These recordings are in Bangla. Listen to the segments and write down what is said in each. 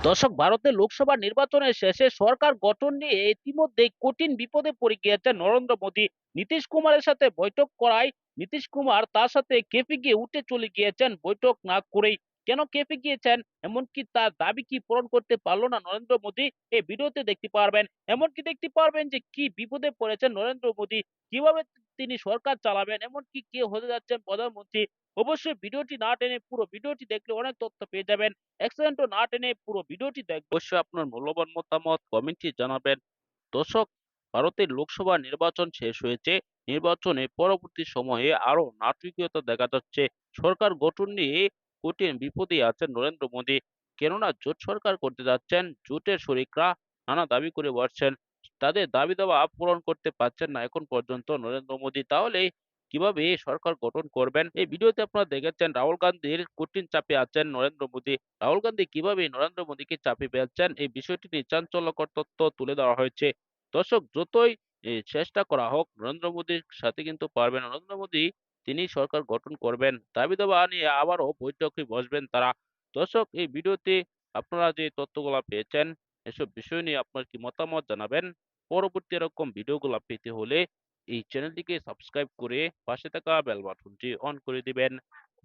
দর্শক, ভারতে লোকসভা নির্বাচনের শেষে সরকার গঠন নিয়ে ইতিমধ্যে কঠিন বিপদে পড়ে গিয়েছে নরেন্দ্র মোদী। নীতিশ কুমারের সাথে বৈঠক করায় নীতিশ কুমার তার সাথে কেঁপে গিয়ে উঠে চলে গিয়েছেন বৈঠক না করেই। কেন কেঁপে গিয়েছেন? এমনকি তার দাবি কি পূরণ করতে পারল না নরেন্দ্র মোদী? এই ভিডিওতে দেখতে পারবেন। এমনকি দেখতে পারবেন যে কি বিপদে পড়েছেন নরেন্দ্র মোদী? কীভাবে তিনি সরকার চালাবেন? এমনকি কে হতে যাচ্ছেন প্রধানমন্ত্রী? অবশ্যই ভিডিওটি না টেনে পুরো ভিডিওটি দেখলে অনেক তথ্য পেয়ে যাবেন। অ্যাক্সিডেন্টও না টেনে পুরো ভিডিওটি দেখবেন অবশ্যই আপনার মূল্যবান মতামত কমেন্টে জানাবেন। দর্শক, ভারতের লোকসভা নির্বাচন শেষ হয়েছে। নির্বাচনে পরবর্তী সময়ে আরও নাটকীয়তা দেখা যাচ্ছে। সরকার গঠন নিয়ে কঠিন বিপদে আছেন নরেন্দ্র মোদী। কেননা জোট সরকার করতে যাচ্ছেন, জোটের শরিকরা নানা দাবি করে বসছেন। তাদের দাবি দাওয়া পূরণ করতে পারছেন না এখন পর্যন্ত নরেন্দ্র মোদী। তাহলে কীভাবে সরকার গঠন করবেন? এই ভিডিওতে আপনারা দেখেছেন রাহুল গান্ধীর কঠিন চাপে আছেন নরেন্দ্র মোদী। রাহুল গান্ধী কীভাবে নরেন্দ্র মোদীকে চাপে ফেলছেন? এই বিষয়টি নিয়ে চাঞ্চল্যকর তথ্য তুলে দেওয়া হয়েছে। দর্শক, যতই চেষ্টা করা হোক, নরেন্দ্র মোদীর সাথে কিন্তু পারবেন। নরেন্দ্র মোদী তিনি সরকার গঠন করবেন। দাবি দাবা নিয়ে আবারও বৈঠকে বসবেন তারা। দর্শক, এই ভিডিওতে আপনারা যে তথ্যগুলো পেয়েছেন, এসব বিষয় নিয়ে আপনার কি মতামত জানাবেন? পরবর্তী এরকম ভিডিওগুলো পেতে হলে এই চ্যানেলটিকে সাবস্ক্রাইব করে পাশে থাকা বেল বাটনটি অন করে দিবেন।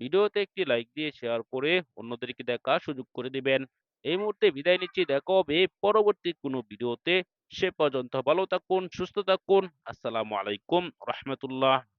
ভিডিওতে একটি লাইক দিয়ে শেয়ার করে অন্যদেরকে দেখা সুযোগ করে দিবেন। এই মুহূর্তে বিদায় নিচ্ছি। দেখা হবে পরবর্তী কোনো ভিডিওতে। সে পর্যন্ত ভালো থাকুন, সুস্থ থাকুন। আসসালামু আলাইকুম, রহমতুল্লাহ।